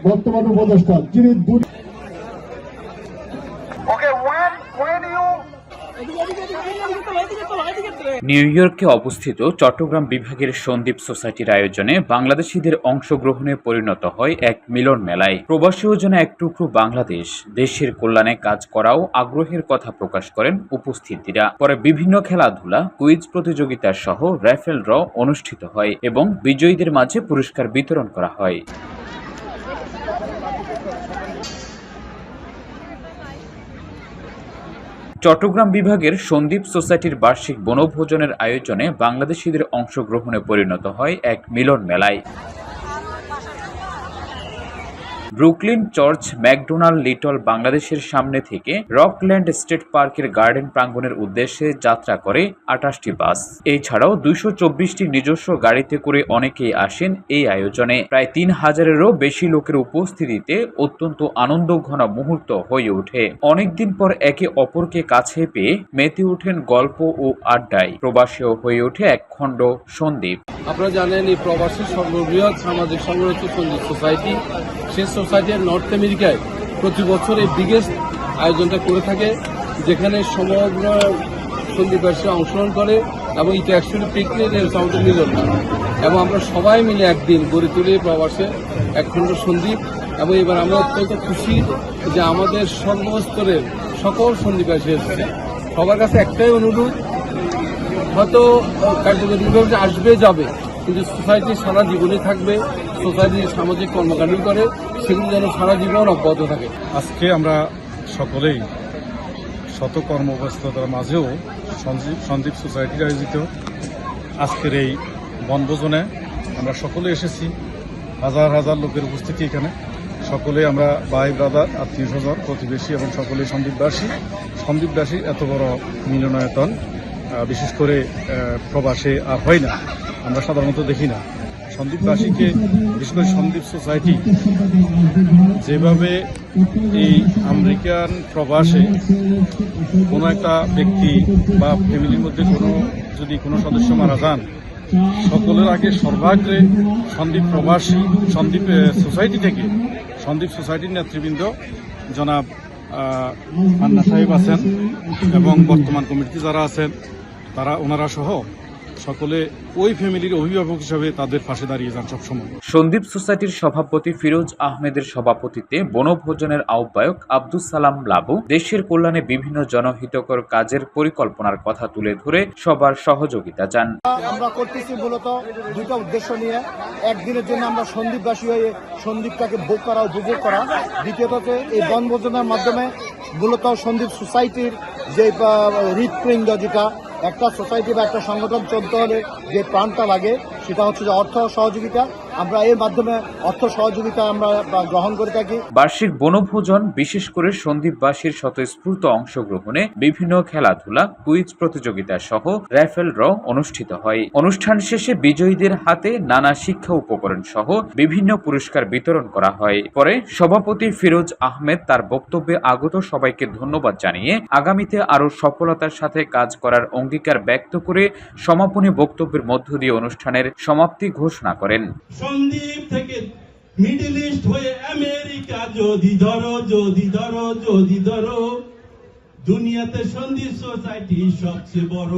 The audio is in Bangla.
বর্তমান উপদেষ্টা যিনি নিউ ইয়র্কে অবস্থিত চট্টগ্রাম বিভাগের সন্দীপ সোসাইটির আয়োজনে বাংলাদেশিদের অংশগ্রহণে পরিণত হয় এক মিলন মেলায়। প্রবাসী ও যেন এক টুকরো বাংলাদেশ। দেশের কল্যাণে কাজ করাও আগ্রহের কথা প্রকাশ করেন উপস্থিতিরা। পরে বিভিন্ন খেলাধুলা কুইজ প্রতিযোগিতা সহ র্যাফেল ড্র অনুষ্ঠিত হয় এবং বিজয়ীদের মাঝে পুরস্কার বিতরণ করা হয়। চট্টগ্রাম বিভাগের সন্দীপ সোসাইটির বার্ষিক বনভোজনের আয়োজনে বাংলাদেশিদের অংশগ্রহণে পরিণত হয় এক মিলন মেলায়। ব্রুকলিন চার্চ ম্যাকডোনাল্ড লিটল বাংলাদেশের সামনে থেকে রকল্যান্ড স্টেট পার্কের গার্ডেন প্রাঙ্গণের উদ্দেশ্যে যাত্রা করে আঠাশটি বাস। এছাড়াও দুইশো চব্বিশটি নিজস্ব গাড়িতে করে অনেকেই আসেন এই আয়োজনে। প্রায় তিন হাজারেরও বেশি লোকের উপস্থিতিতে অত্যন্ত আনন্দঘন মুহূর্ত হয়ে ওঠে। অনেকদিন পর একে অপরকে কাছে পেয়ে মেতে ওঠেন গল্প ও আড্ডায়। প্রবাসীও হয়ে ওঠে এক খণ্ড সন্দীপ। আপনারা জানেন এই প্রবাসী সর্ববৃহৎ সামাজিক সংগঠন সঞ্জিত সোসাইটি সেই সোসাইটি নর্থ আমেরিকায় প্রতি বছর এই বিগেস্ট আয়োজনটা করে থাকে, যেখানে সমগ্র সন্দীপবাসী অংশগ্রহণ করে এবং এটা অ্যাকচুয়ালি পিকনিক আমাদের মিলন। এবং আমরা সবাই মিলে একদিন গড়ে তুলি প্রবাসে একখণ্ড সন্দীপ এবং এবার আমরা অত্যন্ত খুশি যে আমাদের সর্বস্তরের সকল সন্দীপবাসী এসেছে। সবার কাছে একটাই অনুরোধ, হয়তো কার্যকরী আসবে, যাবে, কিন্তু সোসাইটি সারা জীবনে থাকবে। সোসাইটি সামাজিক কর্মকাণ্ড করে, সেগুলো যেন সারা জীবন অব্যাহত থাকে। আজকে আমরা সকলেই শত কর্মব্যস্ততার মাঝেও সঞ্জীব সন্দীপ সোসাইটির আয়োজিত আজকের এই বনভোজনে আমরা সকলে এসেছি, হাজার হাজার লোকের উপস্থিতি এখানে। সকলে আমরা ভাই, ব্রাদার আত্মীয় স্বজন প্রতিবেশী এবং সকলেই সন্দীপবাসী সন্দীপবাসী এত বড় মিলনায়তন বিশেষ করে প্রবাসে আর হয় না। আমরা সাধারণত দেখি না। সন্দীপবাসীকে বিশেষ করে সন্দীপ সোসাইটি, যেভাবে এই আমেরিকান প্রবাসে কোনো একটা ব্যক্তি বা ফ্যামিলির মধ্যে কোনো, যদি কোনো সদস্য মারা যান, সকলের আগে সর্বাগ্রে সন্দীপ প্রবাসী, সন্দীপ সোসাইটি থেকে সন্দীপ সোসাইটির নেতৃবৃন্দ জনাব মান্না সাহেব আছেন এবং বর্তমান কমিটিতে যারা আছেন, তারা ওনারা সহ সকলে ওই ফ্যামিলির অভিভাবক হিসাবে তাদের পাশে দাঁড়িয়ে যান সবসময়। সন্দীপ সোসাইটির সভাপতি ফিরোজ আহমেদের সভাপতিত্বে বনভোজনের আহ্বায়ক আব্দুস সালাম লাবু দেশের কল্যাণে বিভিন্ন জনহিতকর কাজের পরিকল্পনার কথা তুলে ধরে সবার সহযোগিতা চান। আমরা করতেছি মূলত দুটো উদ্দেশ্য নিয়ে। একদিনের জন্য আমরা সন্দীপবাসী হয়ে সন্দীপটাকে ভোগ করা উপভোগ করা। দ্বিতীয়ত এই বনভোজনের মাধ্যমে মূলত সন্দীপ সোসাইটির যে হৃৎপিণ্ড যেটা একটা সোসাইটি বা একটা সংগঠন চলতে হলে যে প্রাণটা লাগে সেটা হচ্ছে যে অর্থ সহযোগিতা। আমরা এর মাধ্যমে অর্থ সহযোগিতা আমরা গ্রহণ করে থাকি। বার্ষিক বনভোজন, বিশেষ করে সন্দীপবাসীর স্বতঃস্ফূর্ত অংশগ্রহণে বিভিন্ন খেলাধুলা, কুইজ প্রতিযোগিতা সহ র্যাফেল ড্র অনুষ্ঠিত হয়। অনুষ্ঠান শেষে বিজয়ীদের হাতে নানা শিক্ষা উপকরণ সহ বিভিন্ন পুরস্কার বিতরণ করা হয়। পরে সভাপতি ফিরোজ আহমেদ তার বক্তব্যে আগত সবাইকে ধন্যবাদ জানিয়ে আগামীতে আরও সফলতার সাথে কাজ করার অঙ্গীকার ব্যক্ত করে সমাপনী বক্তব্যের মধ্য দিয়ে অনুষ্ঠানের সমাপ্তি ঘোষণা করেন। সন্দ্বীপ থেকে মিডল ইস্ট হয়ে আমেরিকা যদি ধরো যদি ধরো যদি ধরো, দুনিয়াতে সন্দীপ সোসাইটি সবচেয়ে বড়।